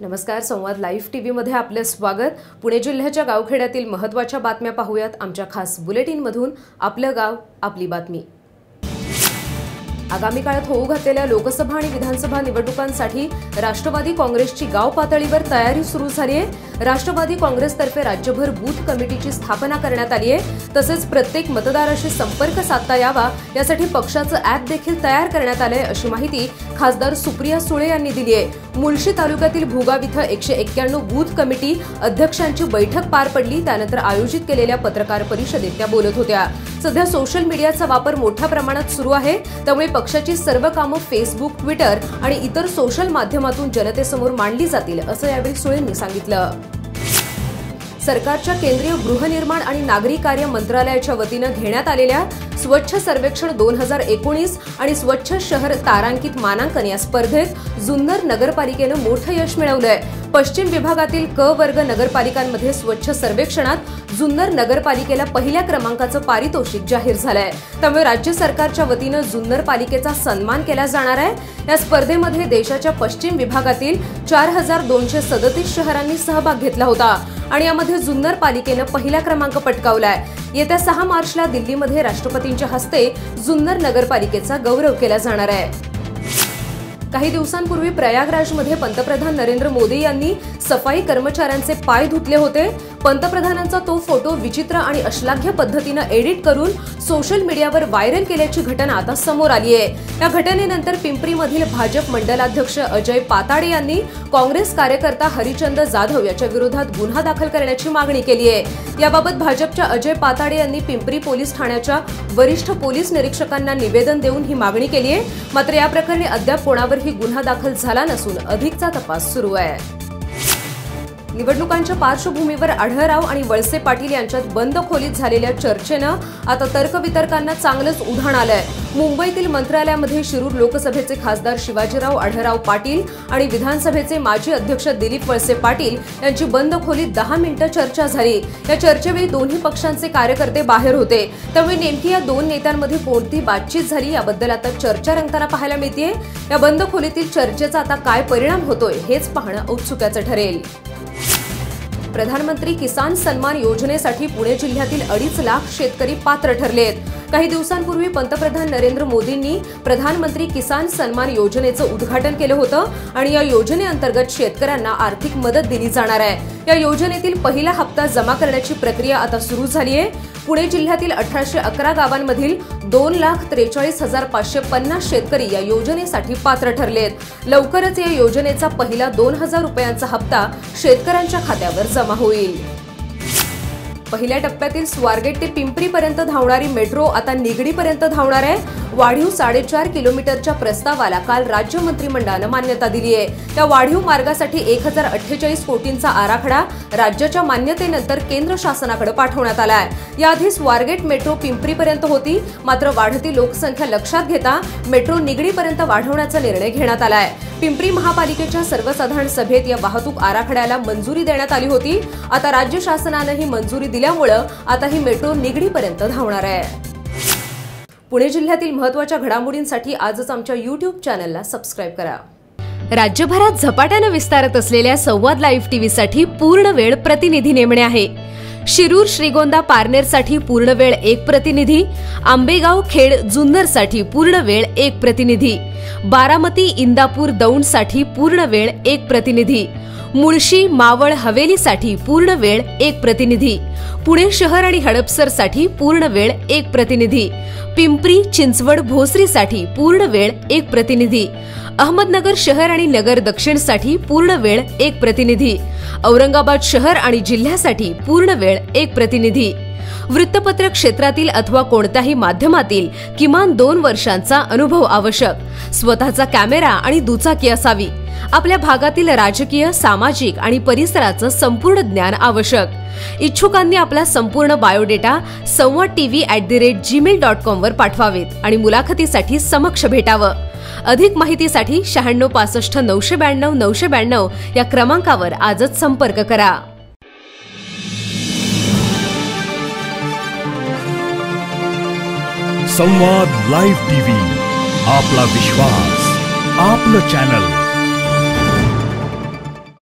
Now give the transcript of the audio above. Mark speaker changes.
Speaker 1: नमस्कार संवाद live T व्हीमध्ये आपले स्वागत. पुणे जिल्ह्याच्या गावखेड्यातील महत्त्वाच्या बातम्या पाहूयात. आमच्या खास बुलेटिनमधून आपलं गाव आपली बातमी. आगामी काळात होऊ घातलेल्या लोकसभा आणि विधानसभा निवडणुकांसाठी राष्ट्रवादी काँग्रेसची गाव पातळीवर तयारी सुरू झाली आहे राष्ट्रवादी काँग्रेसतर्फे राज्यभर बूथ कमिटीची स्थापना करण्यात आली आहे तसेच प्रत्येक मतदाराशी संपर्क साधता यावा यासाठी पक्षाचं अॅप देखील तयार करण्यात आलंय अशी माहिती खासदार सुप्रिया सुळे यांनी दिली आहे मुळशी तालुक्यातील भूगाव इथं एकशे एक्क्याण्णव बूथ कमिटी अध्यक्षांची बैठक पार पडली. त्यानंतर आयोजित केलेल्या पत्रकार परिषदेत त्या बोलत होत्या. सध्या सोशल मीडियाचा वापर मोठ्या प्रमाणात सुरू आहे. त्यामुळे पक्षाची सर्व कामं फेसबुक ट्विटर आणि इतर सोशल माध्यमातून जनतेसमोर मांडली जातील असं यावेळी सुळेंनी सांगितलं. सरकारच्या केंद्रीय गृहनिर्माण आणि नागरी कार्य मंत्रालयाच्या वतीनं घेण्यात आलेल्या स्वच्छ सर्वेक्षण दोन हजार एकोणीस आणि स्वच्छ शहर तारांकित मानांकन या स्पर्धेत जुन्नर नगरपालिकेनं मोठं यश मिळवलंय. पश्चिम विभागातील क वर्ग नगरपालिकांमध्ये स्वच्छ सर्वेक्षणात जुन्नर नगरपालिकेला पहिल्या क्रमांकाचं पारितोषिक जाहीर झालंय. त्यामुळे राज्य सरकारच्या वतीनं जुन्नर पालिकेचा सन्मान केला जाणार आहे. या स्पर्धेमध्ये देशाच्या पश्चिम विभागातील चार हजार दोनशे सदतीस शहरांनी सहभाग घेतला होता. आणि यामध्ये जुन्नर पालिकेनं पहिला क्रमांक पटकावलाय. येत्या सहा मार्चला दिल्लीमध्ये राष्ट्रपतींच्या हस्ते जुन्नर नगरपालिकेचा गौरव केला जाणार आहे. काही दिवसांपूर्वी प्रयागराजमध्ये पंतप्रधान नरेंद्र मोदी यांनी सफाई कर्मचाऱ्यांचे पाय धुतले होते. पंतप्रधानांचा तो फोटो विचित्र आणि अश्लाघ्य पद्धतीनं एडिट करून सोशल मीडियावर व्हायरल केल्याची घटना आता समोर आली आहे. या घटनेनंतर पिंपरीमधील भाजप मंडलाध्यक्ष अजय पाताडे यांनी काँग्रेस कार्यकर्ता हरिचंद जाधव याच्या विरोधात गुन्हा दाखल करण्याची मागणी केली आहे. याबाबत भाजपच्या अजय पाताडे यांनी पिंपरी पोलीस ठाण्याच्या वरिष्ठ पोलीस निरीक्षकांना निवेदन देऊन ही मागणी केली आहे. मात्र या प्रकरणी अद्याप कोणावरही गुन्हा दाखल झाला नसून अधिकचा तपास सुरू आहे. निवडणुकांच्या पार्श्वभूमीवर आढळराव आणि वळसे पाटील यांच्यात बंद खोलीत झालेल्या चर्चेनं आता तर्कवितर्कांना चांगलंच उधाण आलंय. मुंबईतील मंत्रालयामध्ये शिरूर लोकसभेचे खासदार शिवाजीराव आढळराव पाटील आणि विधानसभेचे माजी अध्यक्ष दिलीप वळसे पाटील यांची बंद खोलीत दहा मिनिटं चर्चा झाली. या चर्चेवेळी दोन्ही पक्षांचे कार्यकर्ते बाहेर होते. त्यामुळे नेमकी या दोन नेत्यांमध्ये कोणती बातचीत झाली याबद्दल आता चर्चा रंगताना पाहायला मिळतीये. या बंद खोलीतील चर्चेचा आता काय परिणाम होतोय हेच पाहणं औत्सुक्याचं ठरेल. प्रधानमंत्री किसान सन्मान योजनेसाठी पुणे जिल्ह्यातील अडीच लाख शेतकरी पात्र ठरले आहेत काही दिवसांपूर्वी पंतप्रधान नरेंद्र मोदींनी प्रधानमंत्री किसान सन्मान योजनेचं उद्घाटन केलं होतं आणि या योजनेअंतर्गत शेतकऱ्यांना आर्थिक मदत दिली जाणार आहे. या योजनेतील पहिला हप्ता जमा करण्याची प्रक्रिया आता सुरू झाली आहे पुणे जिल्ह्यातील अठराशे अकरा गावांमधील दोन लाख त्रेचाळीस हजार पाचशे पन्नास शेतकरी या योजनेसाठी पात्र ठरलेत. लवकरच या योजनेचा पहिला दोन हजार रुपयांचा हप्ता शेतकऱ्यांच्या खात्यावर जमा होईल. पहिल्या टप्प्यातील स्वारगेट ते पिंपरीपर्यंत धावणारी मेट्रो आता निगडीपर्यंत धावणार आहे. वाढीव साडेचार किलोमीटरच्या प्रस्तावाला काल राज्य मंत्रिमंडळानं मान्यता दिली आहे. त्या वाढीव मार्गासाठी एक हजार अठ्ठेचाळीस कोटींचा आराखडा राज्याच्या मान्यतेनंतर केंद्र शासनाकडे पाठवण्यात आला आहे. याआधी स्वारगेट मेट्रो पिंपरीपर्यंत होती मात्र वाढती लोकसंख्या लक्षात घेता मेट्रो निगडीपर्यंत वाढवण्याचा निर्णय घेण्यात आला आहे. पिंपरी महापालिकेच्या सर्वसाधारण सभेत या वाहतूक आराखड्याला मंजुरी देण्यात आली होती. आता राज्य शासनानं ही मंजुरी दिल्यामुळं आता ही मेट्रो निगडीपर्यंत धावणार आहे. पुणे जिल्ह्यातील महत्त्वाच्या घडामोडींसाठी आजच आमच्या युट्यूब चॅनलला सबस्क्राईब करा. राज्यभरात झपाट्यानं विस्तारत असलेल्या संवाद लाईव्ह टीव्हीसाठी पूर्ण वेळ प्रतिनिधी नेमणे आहे. शिरूर श्रीगोंदा पारनेरसाठी पूर्ण वेळ एक प्रतिनिधी आंबेगाव खेड जुन्नरसाठी पूर्ण वेळ एक प्रतिनिधी बारामती इंदापूर दौंडसाठी पूर्ण वेळ एक प्रतिनिधी मुळशी मावळ हवेलीसाठी पूर्ण वेळ एक प्रतिनिधी पुणे शहर आणि हडपसरसाठी पूर्ण वेळ एक प्रतिनिधी पिंपरी चिंचवड भोसरीसाठी पूर्ण वेळ एक प्रतिनिधी अहमदनगर शहर आणि नगर दक्षिणसाठी पूर्ण वेळ एक प्रतिनिधी. औरंगाबाद शहर आणि जिल्ह्यासाठी पूर्ण वेळ एक प्रतिनिधी. वृत्तपत्र क्षेत्रातील अथवा कोणत्याही माध्यमातील किमान दोन वर्षांचा अनुभव आवश्यक. स्वतःचा कॅमेरा आणि दुचाकी असावी. आपल्या भागातील राजकीय सामाजिक आणि परिसराचं संपूर्ण ज्ञान आवश्यक. इच्छुकांनी आपला संपूर्ण biodata Samvad TV at the rate gmail dot कॉमवर पाठवावेत आणि मुलाखतीसाठी समक्ष भेटावं. अधिक माहितीसाठी शहाण्णव पासष्ट नऊशे ब्याण्णव नऊशे ब्याण्णव या क्रमांकावर आजच संपर्क करा.
Speaker 2: संवाद लाईव्ह टीव्ही आपला विश्वास आपलं चॅनल